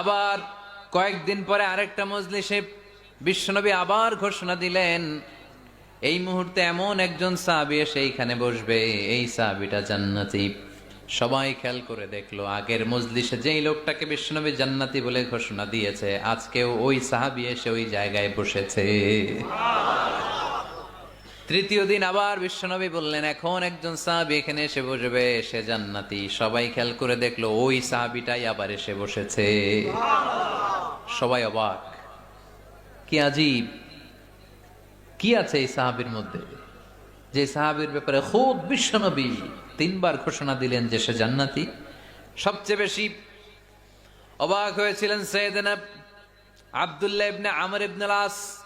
আবার কয়েকদিন পরে আরেকটা মজলিসে বিশ্বনবী আবার ঘোষণা দিলেন, এই মুহূর্তে এমন একজন সাহাবি এসে এইখানে বসবে, এই সাহাবিটা জান্নাতি। সবাই খেয়াল করে দেখল, আগের মজলিসে যেই লোকটাকে বিশ্বনবী জান্নাতি বলে ঘোষণা দিয়েছে, আজকেও ওই সাহাবি এসে ওই জায়গায় বসেছে। তৃতীয় দিন আবার বিশ্বনবী বললেন, এখন একজন সাহাবি এখানে এসে বসবে, সে জান্নাতি। সবাই খেয়াল করে দেখল, ওই সাহাবিটাই আবার এসে বসেছে। সবাই অবাক। কি আজীব! কি আছে এই সাহাবির মধ্যে? যে সাহাবির ব্যাপারে খুব বিশ্বনবী তিনবার ঘোষণা দিলেন যে সে জান্নাতি। সবচেয়ে বেশি অবাক হয়েছিলেন সৈয়দনা আব্দুল্লাহ ইবনে আমর ইবনে আস।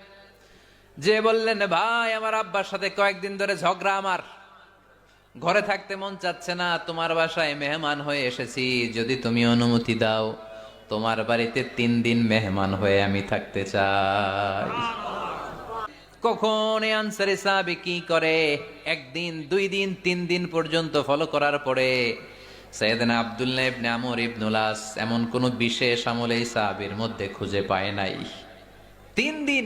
যে বললেন, ভাই, আমার আব্বার সাথে কয়েকদিন ধরে ঝগড়া আমার। ঘরে থাকতে মন চাচ্ছে না, তোমার বাসায় মেহমান হয়ে এসেছি। যদি তুমি অনুমতি দাও, তোমার বাড়িতে তিন দিন মেহমান হয়ে আমি থাকতে চাই। কখন আনসারি সাহাবি কি করে? একদিন, দুই দিন, তিন দিন পর্যন্ত ফলো করার পরে সৈয়দনা আব্দুল্লাহ ইবনে আমর ইবনুলাস এমন কোন বিশেষ আমল এই সাহাবির মধ্যে খুঁজে পায় নাই। তিন দিন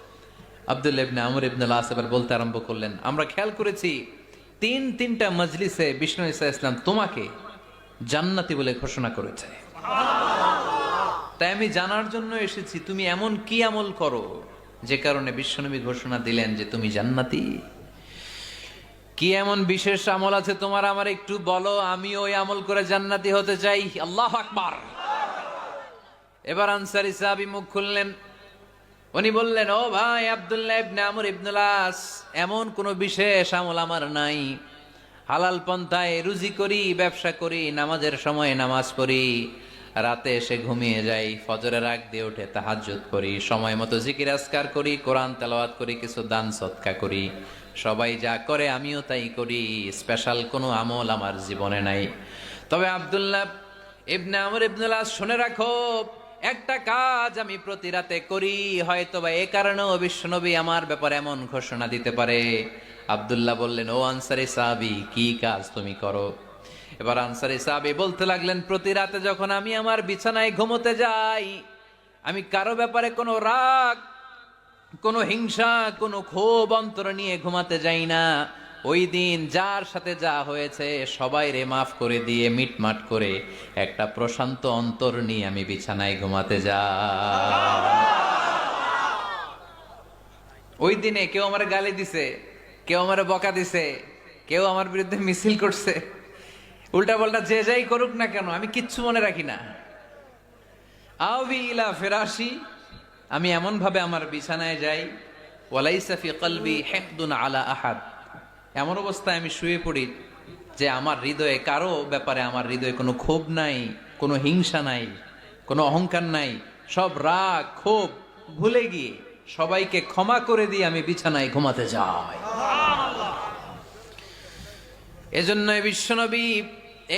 আব্দুল ইবনে আমর ইবনে লাস এবার বলতে আরম্ভ করলেন, আমরা খেয়াল করেছি, তিন, তিনটা মজলিসে বিষ্ণু ইসা ইসলাম তোমাকে জান্নাতি বলে ঘোষণা করেছে। তাই আমি জানার জন্য এসেছি, তুমি এমন কি আমল করো যে কারণে বিশ্বনবী ঘোষণা দিলেন যে তুমি জান্নাতি? কি এমন বিশেষ আমল আছে তোমার? আমার একটু বলো, আমি ওই আমল করে জান্নাতি হতে চাই। আল্লাহ আকবার! এবার আনসারি সাহাবি মুখ খুললেন উনি বললেন, ও ভাই আব্দুল্লাহ ইবনে আমর ইবনুলাস এমন কোনো বিশেষ আমল আমার নাই। হালাল পন্থায় রুজি করি, ব্যবসা করি, নামাজের সময় নামাজ পড়ি, রাতে এসে ঘুমিয়ে যাই, ফজরের আগ দিয়ে উঠে তাহাজ্জুদ করি, সময় মতো জিকির আসকার করি, কোরআন তেলাওয়াত করি, কিছু দান সৎকা করি। সবাই যা করে আমিও তাই করি, স্পেশাল কোনো আমল আমার জীবনে নাই। তবে আব্দুল্লাহ ইবনে আমর ইবনুল্লাহ শুনে রাখো একটা কাজ আমি প্রতি রাতে করি হয়তো বা এ কারণেও বিশ্বনবী আমার ব্যাপারে এমন ঘোষণা দিতে পারে। আব্দুল্লাহ বললেন, ও আনসারি সাহাবি, কি কাজ তুমি করো? এবার আনসারি সাহাবি বলতে লাগলেন, প্রতি রাতে যখন আমি আমার বিছানায় ঘুমোতে যাই, আমি কারও ব্যাপারে কোনো রাগ, কোনো হিংসা, কোনো ক্ষোভ, অন্তর নিয়ে ঘুমাতে যাই না। ওই দিন যার সাথে যা হয়েছে, সবাই রে মাফ করে দিয়ে মিটমাট করে একটা প্রশান্ত অন্তর নিয়ে আমি বিছানায় ঘুমাতে যা। ওই দিনে কেউ আমার গালি দিছে, কেউ আমার বকা দিছে, কেউ আমার বিরুদ্ধে মিছিল করছে। উল্টা পাল্টা যে যাই করুক না কেন, আমি কিচ্ছু মনে রাখি না। আবি ইলা ফেরাসি আমি এমন ভাবে আমার বিছানায় যাই ওয়ালাইসাফি কলবি হেকদুন আলা আহাদ। এমন অবস্থায় আমি শুয়ে পড়ি যে আমার হৃদয়ে, কারও ব্যাপারে আমার হৃদয়ে কোনো ক্ষোভ নাই, কোনো হিংসা নাই, কোনো অহংকার নাই, সব রাগ, ক্ষোভ ভুলে গিয়ে সবাইকে ক্ষমা করে দিয়ে আমি বিছানায় ঘুমাতে যাই। এজন্য বিশ্বনবী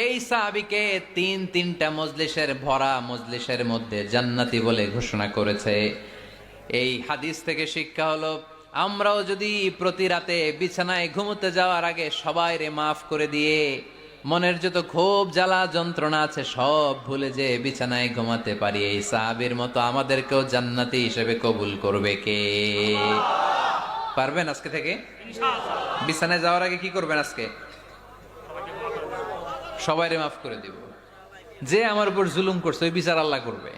এই সাহাবিকে তিন তিনটা মজলিসের ভরা মজলিসের মধ্যে জান্নাতি বলে ঘোষণা করেছে। এই হাদিস থেকে শিক্ষা হলো আমরাও যদি প্রতি রাতে বিছানায় ঘুমোতে যাওয়ার আগে সবাই রে মাফ করে দিয়ে মনের যত ক্ষোভ জ্বালা যন্ত্রণা আছে সব ভুলে যে বিছানায় ঘুমাতে পারি এই সাহাবির মতো আমাদেরকেও জান্নাতি হিসেবে কবুল করবে কে? পারবেন আজকে থেকে? বিছানায় যাওয়ার আগে কি করবেন আজকে? সবাইরে মাফ করে দিব। যে আমার উপর জুলুম করছে ওই বিচার আল্লাহ করবে।